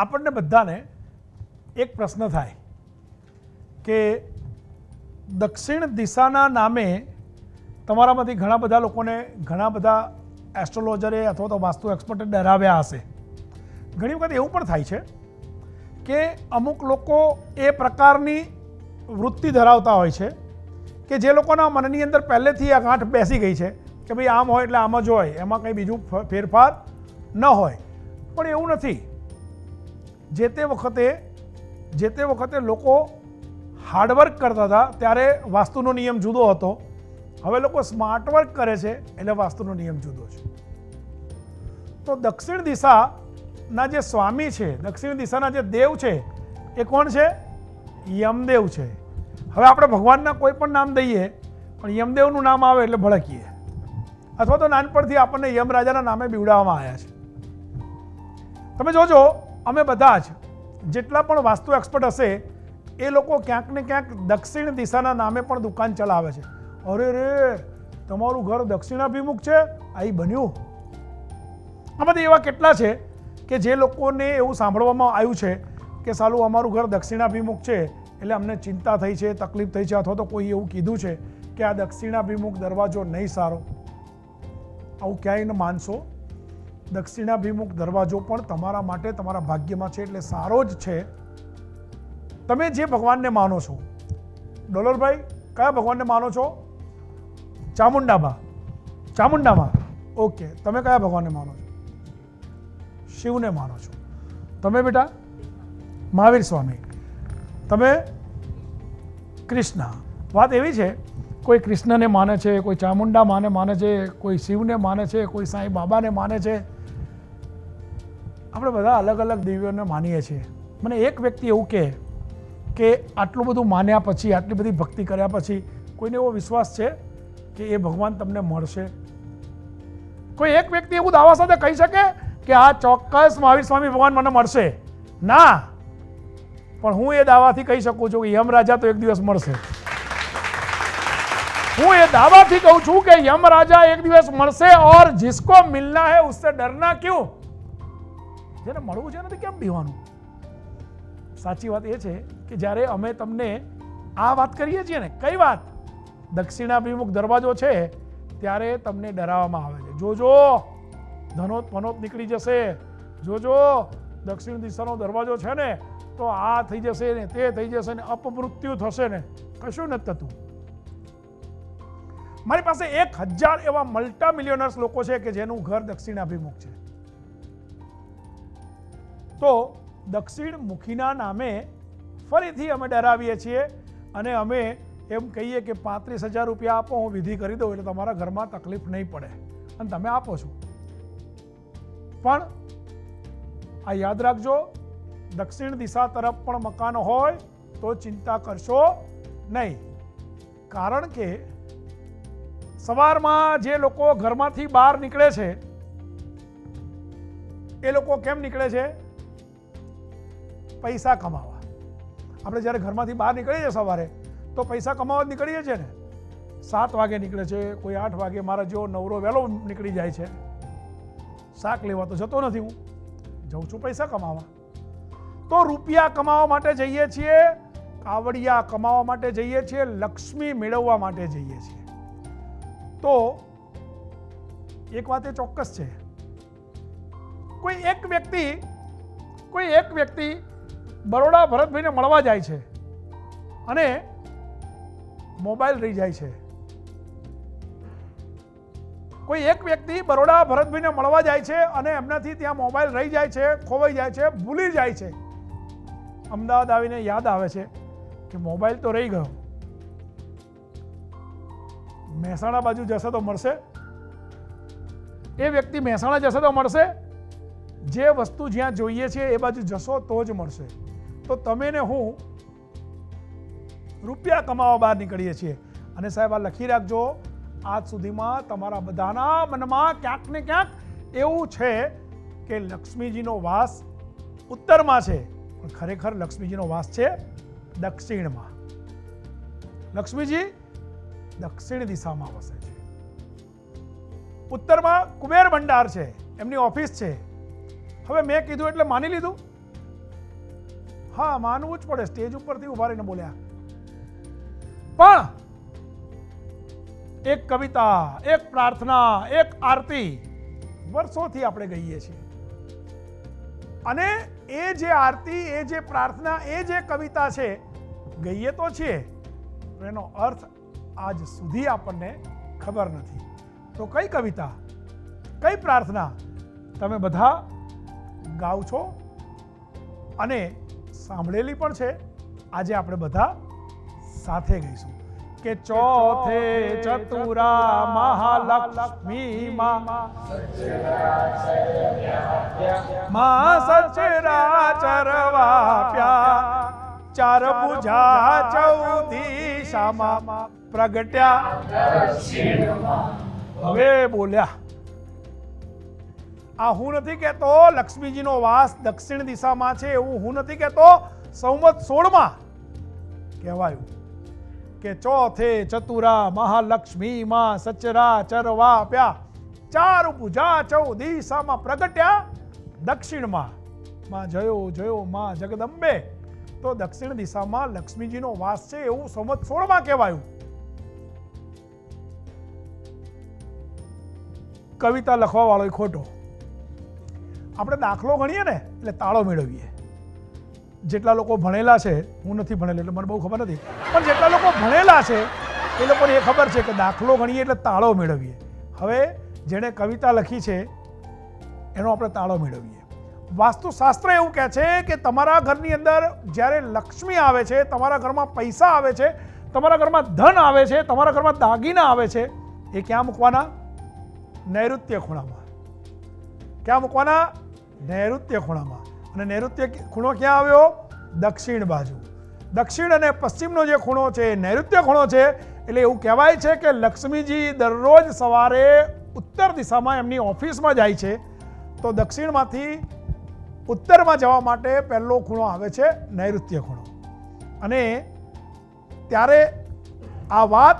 આપણને બધાને એક પ્રશ્ન થાય કે દક્ષિણ દિશાના નામે તમારામાંથી ઘણા બધા લોકોને ઘણા બધા એસ્ટ્રોલોજરે અથવા તો વાસ્તુ એક્સપર્ટે ડરાવ્યા હશે. ઘણી વખત એવું પણ થાય છે કે અમુક લોકો એ પ્રકારની વૃત્તિ ધરાવતા હોય છે કે જે લોકોના મનની અંદર પહેલેથી આ ગાંઠ બેસી ગઈ છે કે ભાઈ આમ હોય એટલે આમ જ હોય, એમાં કંઈ બીજું ફેરફાર ન હોય. પણ એવું નથી. જે તે વખતે, જે તે વખતે લોકો હાર્ડવર્ક કરતા હતા, ત્યારે વાસ્તુનો નિયમ જુદો હતો. હવે લોકો સ્માર્ટ વર્ક કરે છે, એટલે વાસ્તુનો નિયમ જુદો છે. તો દક્ષિણ દિશાના જે સ્વામી છે, દક્ષિણ દિશાના જે દેવ છે, એ કોણ છે? યમદેવ છે. હવે આપણે ભગવાનના કોઈ પણ નામ દઈએ, પણ યમદેવનું નામ આવે એટલે ભડકીએ. અથવા તો નાનપણથી આપણને યમરાજાના નામે બીવડાવવામાં આવ્યા છે. તમે જોજો અમે બધા જ જેટલા પણ વાસ્તુ એક્સપર્ટ હશે, એ લોકો ક્યાંક ને ક્યાંક દક્ષિણ દિશાના નામે પણ દુકાન ચલાવે છે. અરે રે, તમારું ઘર દક્ષિણાભિમુખ છે? આ બન્યું. બન્યું આમાંથી એવા કેટલા છે કે જે લોકોને એવું સાંભળવામાં આવ્યું છે કે સાલું અમારું ઘર દક્ષિણાભિમુખ છે, એટલે અમને ચિંતા થઈ છે, તકલીફ થઈ છે, અથવા તો કોઈ એવું કીધું છે કે આ દક્ષિણાભિમુખ દરવાજો નહીં સારો. આવું ક્યાંય માનશો. દક્ષિણાભિમુખ દરવાજો પણ તમારા માટે તમારા ભાગ્યમાં છે એટલે સારો જ છે. તમે જે ભગવાનને માનો છો. ડોલરભાઈ, કયા ભગવાનને માનો છો? ચામુંડાબા ચામુંડામાં. ઓકે, તમે કયા ભગવાનને માનો છો? શિવને માનો છો. તમે બેટા? મહાવીર સ્વામી. તમે? કૃષ્ણ. વાત એવી છે, કોઈ કૃષ્ણને માને છે, કોઈ ચામુંડા માને માને છે, કોઈ શિવને માને છે, કોઈ સાંઈ બાબાને માને છે આપણે બધા અલગ અલગ દેવીઓને માનીએ છીએ. મને એક વ્યક્તિ એવું કહે કે આટલું બધું માન્યા પછી, આટલી બધી ભક્તિ કર્યા પછી કોઈને એવો વિશ્વાસ છે કે એ ભગવાન તમને મળશે? કોઈ એક વ્યક્તિ એવું દાવા સાથે કહી શકે કે આ ચોક્કસ મહાવીર સ્વામી ભગવાન મને મળશે? ના. પણ હું એ દાવાથી કહી શકું છું કે યમરાજા તો એક દિવસ મળશે. હું એ દાવાથી કહું છું કે યમરાજા એક દિવસ મળશે ઓર જિસકો મિલના હે ઉસે ડરના ક્યું? જેને મળવું છે નથી કેમ બીવાનું? સાચી વાત એ છે કે જ્યારે અમે તમને આ વાત કરીએ છીએ ને, કઈ વાત? દક્ષિણાભિમુખ દરવાજો છે, ત્યારે તમને ડરાવવામાં આવે છે. જોજો, ધનોત પનોત નીકળી જશે. જોજો, દક્ષિણ દિશાનો દરવાજો છે ને, તો આ થઈ જશે ને, તે થઈ જશે ને, અપમૃત્યુ થશે ને. કશું નથી થતું. મારી પાસે એક હજાર એવા મલ્ટા મિલિયનર્સ લોકો છે કે જેનું ઘર દક્ષિણાભિમુખ છે. તો દક્ષિણ મુખીના નામે ફરીથી અમે ડરાવીએ છીએ અને અમે એમ કહીએ કે પાંત્રીસ હજાર રૂપિયા આપો, હું વિધિ કરી દઉં એટલે તમારા ઘરમાં તકલીફ નહીં પડે. અને તમે આપો છો. પણ આ યાદ રાખજો, દક્ષિણ દિશા તરફ પણ મકાન હોય તો ચિંતા કરશો નહીં. કારણ કે સવારમાં જે લોકો ઘરમાંથી બહાર નીકળે છે, એ લોકો કેમ નીકળે છે? પૈસા કમાવા. આપણે જ્યારે ઘરમાંથી બહાર નીકળીએ સવારે, તો પૈસા કમાવા જ નીકળીએ છીએ ને. સાત વાગે નીકળે છે, કોઈ આઠ વાગે મારા જેવો નવરો વહેલો નીકળી જાય છે. શાક લેવા તો જતો નથી હું. જઉં છું પૈસા કમાવા. તો રૂપિયા કમાવા માટે જઈએ છીએ, કાવડિયા કમાવા માટે જઈએ છીએ, લક્ષ્મી મેળવવા માટે જઈએ છીએ. તો એક વાત એ ચોક્કસ છે. કોઈ એક વ્યક્તિ, કોઈ એક વ્યક્તિ બરોડા ભરતભાઈને મળવા જાય છે અને મોબાઈલ રહી જાય છે. કોઈ એક વ્યક્તિ બરોડા ભરતભાઈને મળવા જાય છે અને એમનાથી ત્યાં મોબાઈલ રહી જાય છે, ખોવાઈ જાય છે, ભૂલી જાય છે. અમદાવાદ આવીને યાદ આવે છે કે મોબાઈલ તો રહી ગયો. મહેસાણા બાજુ જશે તો મળશે. એ વ્યક્તિ મહેસાણા જશે તો મળશે. જે વસ્તુ જ્યાં જોઈએ છે એ બાજુ જશો તો જ મળશે. તો તમે ને હું રૂપિયા કમાવા બહાર નીકળીએ છીએ. અને સાહેબ, આ લખી રાખજો, આજ સુધીમાં તમારા બધાના મનમાં ક્યાંક ને ક્યાંક એવું છે કે લક્ષ્મીજીનો વાસ ઉત્તરમાં છે, પણ ખરેખર લક્ષ્મીજીનો વાસ છે દક્ષિણમાં. લક્ષ્મીજી દક્ષિણ દિશામાં વસે છે. ઉત્તરમાં કુબેર ભંડાર છે, એમની ઓફિસ છે. હવે મેં કીધું એટલે માની લીધું? હા, માનવું જ પડે, સ્ટેજ ઉપરથી ઊભા રહીને બોલ્યા. પણ એક કવિતા, એક પ્રાર્થના, એક આરતી વર્ષોથી આપણે ગઈએ છીએ. અને એ જે આરતી, એ જે પ્રાર્થના, એ જે કવિતા છે, ગઈએ તો છીએ એનો અર્થ આજ સુધી આપણને ખબર નથી. તો કઈ કવિતા, કઈ પ્રાર્થના તમે બધા ગાવ છો? અને સાંભળેલી પણ છે. આજે આપણે બધા સાથે ગઈશું કે ચોથે ચતુરા મહાલક્ષ્મી માં. માં. સચરાચર વાપ્યા ચાર ભુજા ચૌદી શામાં પ્રગટ્યા. હવે બોલ્યા. આ હું નથી કહેતો લક્ષ્મીજીનો વાસ દક્ષિણ દિશામાં છે એવું હું નથી કહેતો. સંવત સોળમાં કહેવાયું કે ચોથે ચતુરા મહાલક્ષ્મી માં સચરા ચરવા પ્યા. ચાર પૂજા ચૌ દિશામાં પ્રગટ્યા દક્ષિણમાં. માં જયો જયો માં જગદંબે. તો દક્ષિણ દિશામાં લક્ષ્મીજીનો વાસ છે એવું સંવત સોળમાં કહેવાયું. કવિતા લખવા વાળો ખોટો. આપણે દાખલો ગણીએ ને, એટલે તાળો મેળવીએ. જેટલા લોકો ભણેલા છે, હું નથી ભણેલો એટલે મને બહુ ખબર નથી, પણ જેટલા લોકો ભણેલા છે, એ લોકોને એ ખબર છે કે દાખલો ગણીએ એટલે તાળો મેળવીએ. હવે જેણે કવિતા લખી છે, એનો આપણે તાળો મેળવીએ. વાસ્તુશાસ્ત્ર એવું કહે છે કે તમારા ઘરની અંદર જ્યારે લક્ષ્મી આવે છે, તમારા ઘરમાં પૈસા આવે છે, તમારા ઘરમાં ધન આવે છે, તમારા ઘરમાં દાગીના આવે છે, એ ક્યાં મૂકવાના? નૈઋત્ય ખૂણામાં. ક્યાં મૂકવાના? નૈઋત્ય ખૂણામાં. અને નૈઋત્ય ખૂણો ક્યાં આવ્યો? દક્ષિણ બાજુ. દક્ષિણ અને પશ્ચિમનો જે ખૂણો છે એ નૈઋત્ય ખૂણો છે. એટલે એવું કહેવાય છે કે લક્ષ્મીજી દરરોજ સવારે ઉત્તર દિશામાં એમની ઓફિસમાં જાય છે. તો દક્ષિણમાંથી ઉત્તરમાં જવા માટે પહેલો ખૂણો આવે છે નૈઋત્ય ખૂણો. અને ત્યારે આ વાત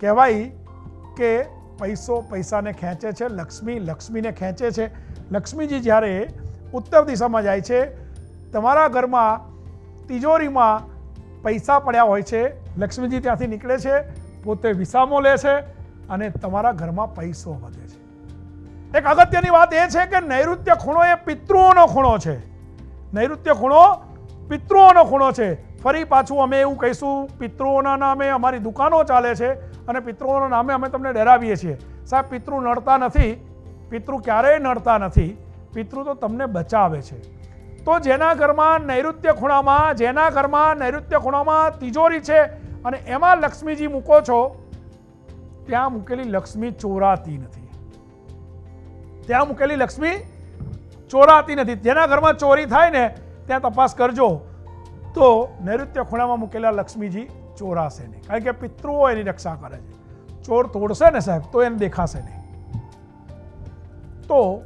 કહેવાય કે પૈસો પૈસાને ખેંચે છે, લક્ષ્મી લક્ષ્મીને ખેંચે છે. લક્ષ્મીજી જ્યારે ઉત્તર દિશામાં જાય છે, તમારા ઘરમાં તિજોરીમાં પૈસા પડ્યા હોય છે, લક્ષ્મીજી ત્યાંથી નીકળે છે, પોતે વિસામો લે છે અને તમારા ઘરમાં પૈસો વધે છે. એક અગત્યની વાત એ છે કે નૈઋત્ય ખૂણો એ પિતૃઓનો ખૂણો છે. નૈઋત્ય ખૂણો પિતૃઓનો ખૂણો છે. ફરી પાછું અમે એવું કહીશું, પિતૃઓના નામે અમારી દુકાનો ચાલે છે અને પિતૃઓના નામે અમે તમને ડરાવીએ છીએ. સાહેબ, પિતૃ નડતા નથી, પિતૃ ક્યારેય નડતા નથી, પિતૃ તો તમને બચાવે છે. તો જેના ઘરમાં નૈઋત્ય ખૂણામાં, જેના ઘરમાં નૈઋત્ય ખૂણામાં તિજોરી છે અને એમાં લક્ષ્મીજી મૂકો છો, ત્યાં મૂકેલી લક્ષ્મી ચોરાતી નથી. ત્યાં મૂકેલી લક્ષ્મી ચોરાતી નથી. જેના ઘરમાં ચોરી થાય ને, ત્યાં તપાસ કરજો. તો નૈઋત્ય ખૂણામાં મૂકેલા લક્ષ્મીજી ચોરાશે નહીં. કારણ કે પિતૃઓ એની રક્ષા કરે છે. ચોર તોડશે ને સાહેબ, તો એને દેખાશે નહીં. તો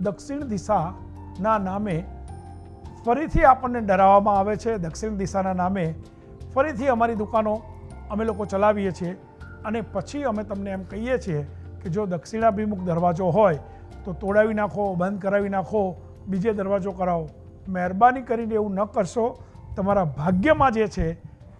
દક્ષિણ દિશાના નામે ફરીથી આપણને ડરાવવામાં આવે છે. દક્ષિણ દિશાના નામે ફરીથી અમારી દુકાનો અમે લોકો ચલાવીએ છીએ. અને પછી અમે તમને એમ કહીએ છીએ કે જો દક્ષિણાભિમુખ દરવાજો હોય, તો તોડાવી નાખો, બંધ કરાવી નાખો, બીજે દરવાજો કરાવો. મહેરબાની કરીને એવું ન કરશો. તમારા ભાગ્યમાં જે છે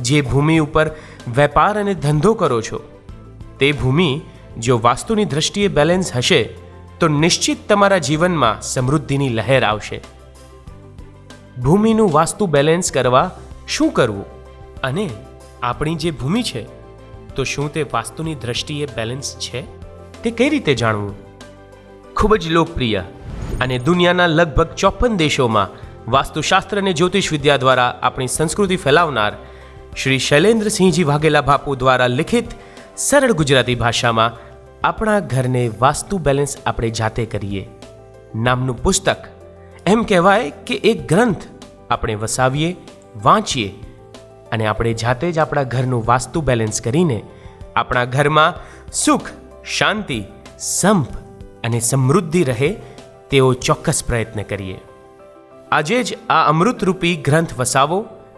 જે ભૂમિ ઉપર વેપાર અને ધંધો કરો છો, તે ભૂમિ જો વાસ્તુની દ્રષ્ટિએ બેલેન્સ હશે, તો નિશ્ચિત તમારા જીવનમાં સમૃદ્ધિની લહેર આવશે. ભૂમિનું વાસ્તુ બેલેન્સ કરવા શું કરવું અને આપણી જે ભૂમિ છે, તો શું તે વાસ્તુની દ્રષ્ટિએ બેલેન્સ છે? તે કઈ રીતે જાણવું? ખૂબ જ લોકપ્રિય અને દુનિયાના લગભગ ચોપન દેશોમાં વાસ્તુશાસ્ત્ર અને જ્યોતિષ વિદ્યા દ્વારા આપણી સંસ્કૃતિ ફેલાવનાર શ્રી શૈલેન્દ્રસિંહજી વાઘેલા બાપુ દ્વારા લિખિત સરળ ગુજરાતી ભાષામાં આપણા ઘરને વાસ્તુ બેલેન્સ આપણે જાતે કરીએ. નામનું પુસ્તક એમ કહેવાય કે એક ગ્રંથ આપણે વસાવીએ, વાંચીએ અને આપણે જાતે જ આપણા ઘરનું વાસ્તુ બેલેન્સ કરીને આપણા ઘરમાં સુખ, શાંતિ, સંપ અને સમૃદ્ધિ રહે તેવો ચોક્કસ પ્રયત્ન કરીએ. આજે જ આ અમૃતરૂપી ગ્રંથ વસાવો